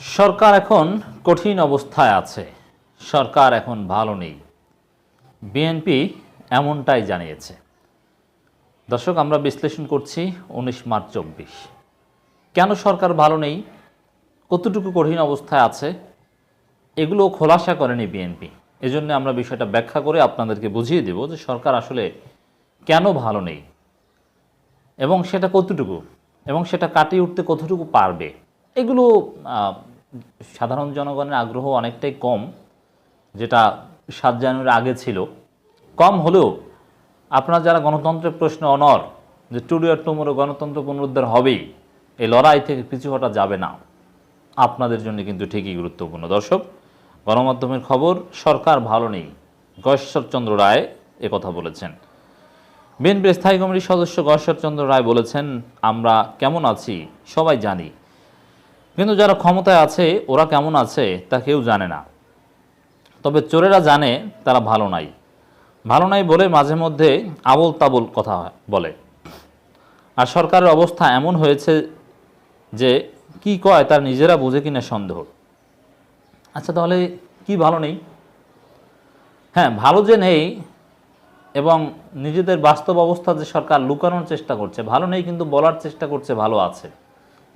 সরকার এখন কঠিন অবস্থায় আছে। সরকার এখন ভালো নেই। বিএনপি এমনটাই জানিয়েছে। দর্শক, আমরা বিশ্লেষণ করছি উনিশ মার্চ চব্বিশ। কেন সরকার ভালো নেই? কতটুকু কঠিন অবস্থায় আছে? এগুলো খোলাসা করেনি বিএনপি। এজন্য আমরা বিষয়টা ব্যাখ্যা করে আপনাদেরকে বুঝিয়ে দেব যে সরকার আসলে কেন ভালো নেই। এবং সেটা কতটুকু? এবং সেটা কাটিয়ে উঠতে কতটুকু পারবে? এগুলো সাধারণ জনগণের আগ্রহ অনেকটাই কম, যেটা সাত জানুয়ারির আগে ছিল। কম হলেও আপনার যারা গণতন্ত্রের প্রশ্ন অনর যে টুডে আর টুমোরো গণতন্ত্র পুনরুদ্ধার হবেই, এই লড়াই থেকে পিছু হটা যাবে না। আপনাদের জন্য কিন্তু ঠিকই গুরুত্বপূর্ণ। দর্শক, গণমাধ্যমের খবর, সরকার ভালো নেই। গয়েশ্বরচন্দ্র রায় কথা বলেছেন। বিএনপির স্থায়ী কমিটির সদস্য গয়েশ্বরচন্দ্র রায় বলেছেন, আমরা কেমন আছি সবাই জানি কিন্তু যারা ক্ষমতায় আছে, ওরা কেমন আছে তা কেউ জানে না। তবে চোরেরা জানে তারা ভালো নাই। ভালো নাই বলে মাঝে মধ্যে আবল তাবল কথা বলে। আর সরকারের অবস্থা এমন হয়েছে যে কি কয় তার নিজেরা বুঝে কিনা সন্দেহ। আচ্ছা তাহলে কি ভালো নেই? হ্যাঁ ভালো যে নেই এবং নিজেদের বাস্তব অবস্থা যে সরকার লুকানোর চেষ্টা করছে, ভালো নেই কিন্তু বলার চেষ্টা করছে, ভালো আছে।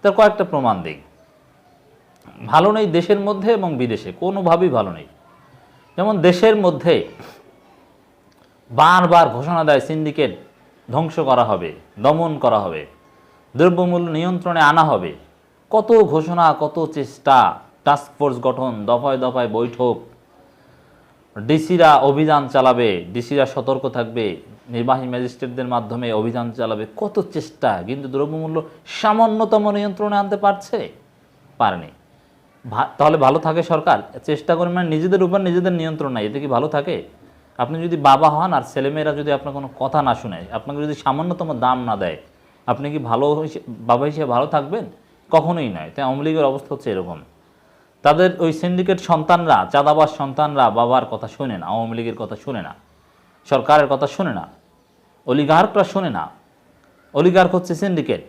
তার কয়েকটা প্রমাণ দিই। ভালো নেই দেশের মধ্যে এবং বিদেশে, কোনোভাবেই ভালো নেই। যেমন দেশের মধ্যে বারবার ঘোষণা দেয় সিন্ডিকেট ধ্বংস করা হবে, দমন করা হবে, দ্রব্যমূল্য নিয়ন্ত্রণে আনা হবে। কত ঘোষণা, কত চেষ্টা টাস্ক ফোর্স গঠন, দফায় দফায় বৈঠক। ডিসিরা অভিযান চালাবে, ডিসিরা সতর্ক থাকবে, নির্বাহী ম্যাজিস্ট্রেটদের মাধ্যমে অভিযান চালাবে। কত চেষ্টা, কিন্তু দ্রব্যমূল্য সামান্যতম নিয়ন্ত্রণে আনতে পারছে? পারেনি। তাহলে ভালো থাকে সরকার? চেষ্টা করে মানে নিজেদের উপর নিজেদের নিয়ন্ত্রণ নাই এতে কি ভালো থাকে? আপনি যদি বাবা হন আর ছেলেমেয়েরা যদি আপনার কোনো কথা না শুনে, আপনাকে যদি সামান্যতম দাম না দেয়, আপনি কি ভালো বাবা হিসেবে ভালো থাকবেন? কখনোই নয়। তাই আওয়ামী লীগের অবস্থা হচ্ছে এরকম। তাদের ওই সিন্ডিকেট সন্তানরা চাঁদাবাস সন্তানরা বাবার কথা শোনে না, আওয়ামী লীগের কথা শোনে না, সরকারের কথা শোনে না অলিগার্করা শোনে না। অলিগার্ক হচ্ছে সিন্ডিকেট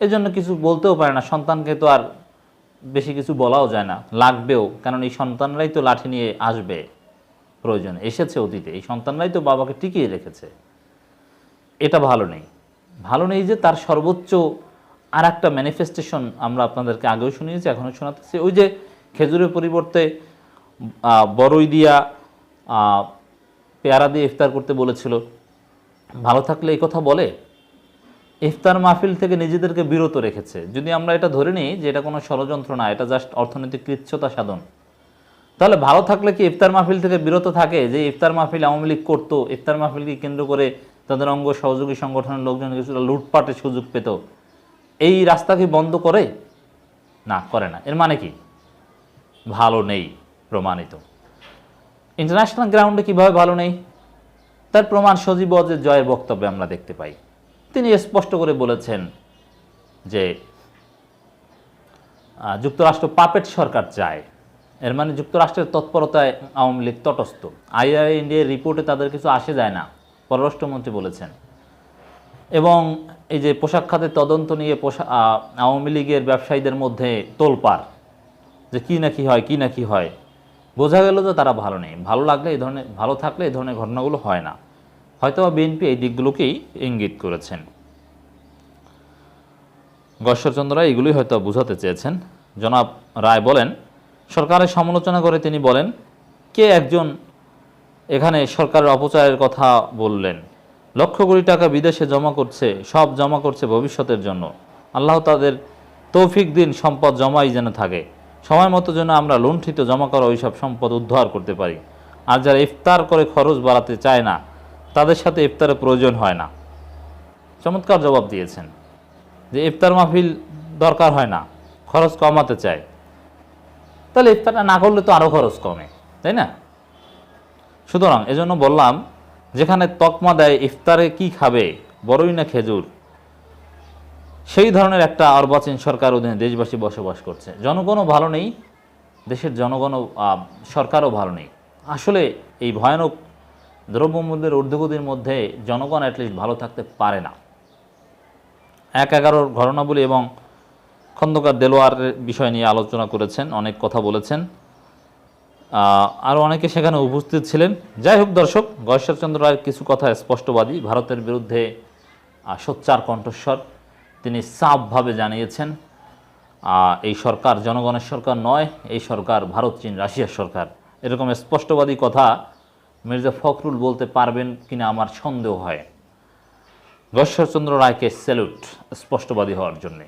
এই জন্য কিছু বলতেও পারে না, সন্তানকে তো আর বেশি কিছু বলাও যায় না, লাগবেও কারণ এই সন্তানরাই তো লাঠি নিয়ে আসবে প্রয়োজনে, এসেছে অতীতে, এই সন্তানরাই তো বাবাকে টিকিয়ে রেখেছে। এটা ভালো নেই। ভালো নেই যে তার সর্বোচ্চ আর একটা ম্যানিফেস্টেশন আমরা আপনাদেরকে আগেও শুনিয়েছি এখনও শোনাতেছি, ওই যে খেজুরের পরিবর্তে বড়ই দিয়া পেয়ারা দিয়ে ইফতার করতে বলেছিল। ভালো থাকলে এই কথা বলে? ইফতার মাহফিল থেকে নিজেদেরকে বিরত রেখেছে। যদি আমরা এটা ধরে নিই যে এটা কোনো ষড়যন্ত্র না, এটা জাস্ট অর্থনৈতিক কৃচ্ছতা সাধন। তাহলে ভালো থাকলে কি ইফতার মাহফিল থেকে বিরত থাকে যে ইফতার মাহফিল আওয়ামী লীগ করতো, ইফতার মাহফিলকে কেন্দ্র করে তাদের অঙ্গ সহযোগী সংগঠনের লোকজন কিছুটা লুটপাটের সুযোগ পেত? এই রাস্তা কি বন্ধ করে? না করে না। এর মানে কি? ভালো নেই, প্রমাণিত। ইন্টারন্যাশনাল গ্রাউন্ডে কীভাবে ভালো নেই? তার প্রমাণ সজীব অজের জয়ের বক্তব্যে আমরা দেখতে পাই। তিনি স্পষ্ট করে বলেছেন যে যুক্তরাষ্ট্র পাপেট সরকার চায়। এর মানে যুক্তরাষ্ট্রের তৎপরতায় আওয়ামী লীগ তটস্থ। আইআই ইন্ডিয়ার রিপোর্টে তাদের কিছু আসে যায় না পররাষ্ট্রমন্ত্রী বলেছেন। এবং এই যে পোশাক খাতের তদন্ত নিয়ে আহ, আওয়ামী লীগের ব্যবসায়ীদের মধ্যে তোলপাড় যে কী না কী হয় কী না হয় বোঝা গেল যে তারা ভালো নেই। ভালো লাগলে এই ধরনের ভালো থাকলে এই ধরনের ঘটনাগুলো হয় না। হয়তো বিএনপি এই দিকগুলোকেই ইঙ্গিত করেছেন। গশ্বরচন্দ্র রায় এগুলোই হয়তো বোঝাতে চেয়েছেন। জনাব রায় বলেন, সরকারের সমালোচনা করে তিনি বলেন, কে একজন এখানে সরকারের অপচয়ের কথা বললেন? লক্ষ কোটি টাকা বিদেশে জমা করছে, সব জমা করছে ভবিষ্যতের জন্য। আল্লাহ তাদের তৌফিক দিন, সম্পদ জমাই যেন থাকে। সময় মতো যেন আমরা লুণ্ঠিত জমা করা ওইসব সম্পদ উদ্ধার করতে পারি। আর যারা ইফতার করে খরচ বাড়াতে চায় না তাদের সাথে ইফতারের প্রয়োজন হয় না। চমৎকার জবাব দিয়েছেন যে ইফতার মাহফিল দরকার হয় না, খরচ কমাতে চায় তাহলে ইফতারটা না করলে তো আরও খরচ কমে, তাই না? সুতরাং এজন্য বললাম, যেখানে তকমা দেয় ইফতারে কি খাবে, বড়ই না খেজুর, সেই ধরনের একটা অর্বাচীন সরকার অধীনে দেশবাসী বসবাস করছে। জনগণও ভালো নেই, দেশের জনগণও সরকারও ভালো নেই। আসলে এই ভয়ানক দ্রব্যমূল্যের ঊর্ধ্বগতির মধ্যে জনগণ অ্যাটলিস্ট ভালো থাকতে পারে না। এক এগারোর ঘটনাবলী এবং খন্দকার দেলোয়ারের বিষয় নিয়ে আলোচনা করেছেন, অনেক কথা বলেছেন। আরও অনেকে সেখানে উপস্থিত ছিলেন। যাই হোক দর্শক গয়েশ্বরচন্দ্র রায়ের কিছু কথা স্পষ্টবাদী। ভারতের বিরুদ্ধে সোচ্চার কণ্ঠস্বর। তিনি সাফভাবে জানিয়েছেন এই সরকার জনগণের সরকার নয়, এই সরকার ভারত চীন রাশিয়ার সরকার। এরকম স্পষ্টবাদী কথা মির্জা ফখরুল বলতে পারবেন কিনা আমার সন্দেহ হয়। গশ্বরচন্দ্র রায়কে স্যালুট স্পষ্টবাদী হওয়ার জন্যে।